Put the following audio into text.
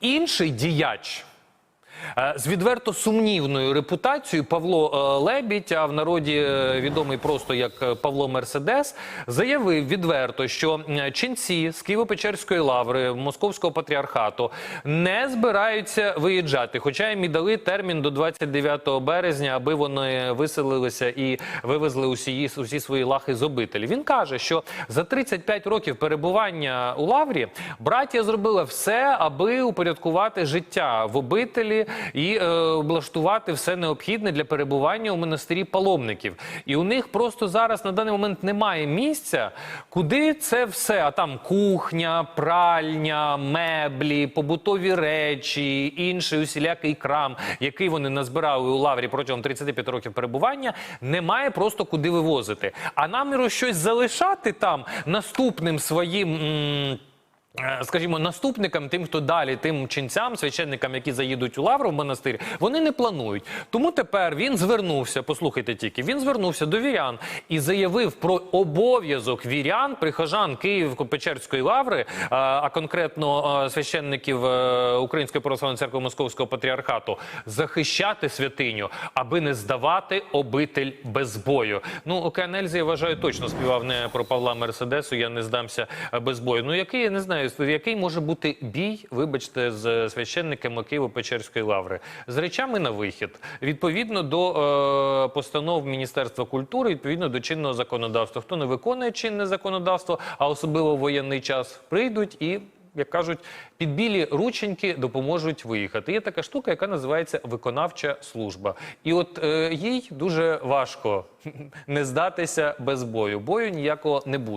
Інший діяч. Е, З відверто сумнівною репутацією Павло е, Лебідь, а в народі е, відомий просто як Павло Мерседес, заявив відверто, що ченці з Києво-Печерської лаври Московського патріархату не збираються виїжджати. Хоча їм і дали термін до 29 березня, аби вони виселилися і вивезли усі, усі свої лахи з обителі. Він каже, що за 35 років перебування у лаврі братія зробила все, аби упорядкувати життя в обителі і е, облаштувати все необхідне для перебування у монастирі паломників. І у них просто зараз на даний момент немає місця, куди це все. А там кухня, пральня, меблі, побутові речі, інший усілякий крам, який вони назбирали у лаврі протягом 35 років перебування, немає просто куди вивозити. А наміру щось залишати там наступним своїм. м, Скажімо, наступникам, тим, хто далі, тим ченцям, священникам, які заїдуть у Лавру в монастир, вони не планують. Тому тепер він звернувся, послухайте тільки, він звернувся до вірян і заявив про обов'язок вірян, прихожан Київ-Печерської лаври, е, а конкретно е, священників е, Української православної церкви Московського патріархату, захищати святиню, аби не здавати обитель без бою. Ну, Океан Ельзи, я вважаю, точно співав не про Павла Мерседесу. Я не здамся е, без бою. Ну який я не знаю, який може бути бій, вибачте, з священниками Києво-Печерської лаври з речами на вихід, відповідно до е, постанов Міністерства культури, відповідно до чинного законодавства. Хто не виконує чинне законодавство, а особливо в воєнний час, прийдуть і. Як кажуть, під білі рученьки допоможуть виїхати. Є така штука, яка називається виконавча служба. І от е, їй дуже важко не здатися без бою. Бою ніякого не буде.